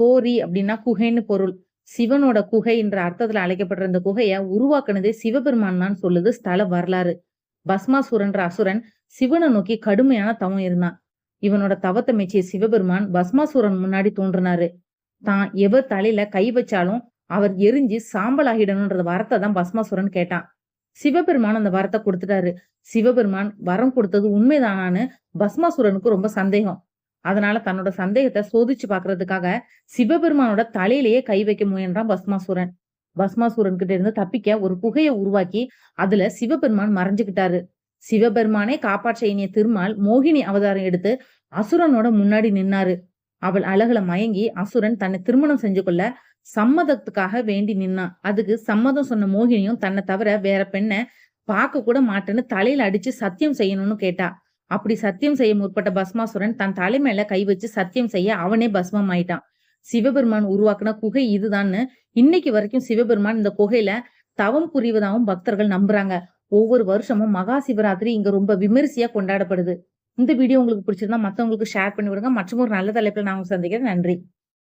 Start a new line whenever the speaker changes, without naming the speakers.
கோரி அப்படின்னா குகைன்னு பொருள். சிவனோட குகை என்ற அர்த்தத்துல அழைக்கப்படுற இந்த குகைய உருவாக்குனதே சிவபெருமான் தான் சொல்லுது ஸ்தல வரலாறு. பஸ்மாசுரன்ற அசுரன் சிவனை நோக்கி கடுமையான தவம் இருந்தான். இவனோட தவத்தை மெச்சிய சிவபெருமான் பஸ்மாசுரன் முன்னாடி தோன்றினாரு. தான் எவர் தலையில கை வச்சாலும் அவர் எரிஞ்சு சாம்பல் ஆகிடணும்ன்ற வரத்தை தான் பஸ்மாசுரன் கேட்டான். சிவபெருமான் அந்த வரத்தை கொடுத்துட்டாரு. சிவபெருமான் வரம் கொடுத்தது உண்மைதானான்னு பஸ்மாசுரனுக்கு ரொம்ப சந்தேகம். அதனால தன்னோட சந்தேகத்தை சோதிச்சு பாக்குறதுக்காக சிவபெருமானோட தலையிலேயே கை வைக்க முயன்றான் பஸ்மாசூரன். பஸ்மாசூரன் கிட்ட இருந்து தப்பிக்க ஒரு குகையை உருவாக்கி அதுல சிவபெருமான் மறைஞ்சுக்கிட்டாரு. சிவபெருமானே காப்பாற்ற இனிய திருமால் மோகினி அவதாரம் எடுத்து அசுரனோட முன்னாடி நின்னாரு. அவள் அழகுல மயங்கி அசுரன் தன்னை திருமணம் செஞ்சு கொள்ள சம்மதத்துக்காக வேண்டி நின்னான் அதுக்கு சம்மதம் சொன்ன மோகினியும் தன்னை தவிர வேற பெண்ணை பார்க்க கூட மாட்டேன்னு தலையில அடிச்சு சத்தியம் செய்யணும்னு கேட்டா. அப்படி சத்தியம் செய்ய முற்பட்ட பஸ்மாசுரன் தன் தலைமையில கை வச்சு சத்தியம் செய்ய அவனே பஸ்மம் ஆயிட்டான் சிவபெருமான் உருவாக்குன குகை இதுதான்னு இன்னைக்கு வரைக்கும் சிவபெருமான் இந்த குகையில தவம் புரிவதாகவும் பக்தர்கள் நம்புறாங்க. ஒவ்வொரு வருஷமும் மகா சிவராத்திரி இங்க ரொம்ப விமரிசையா கொண்டாடப்படுது. இந்த வீடியோ உங்களுக்கு பிடிச்சிருந்தா மத்தவங்களுக்கு ஷேர் பண்ணி விடுங்க. மற்றும் ஒரு நல்ல தலைப்புல நான் உங்களை சந்திக்கிறேன். நன்றி.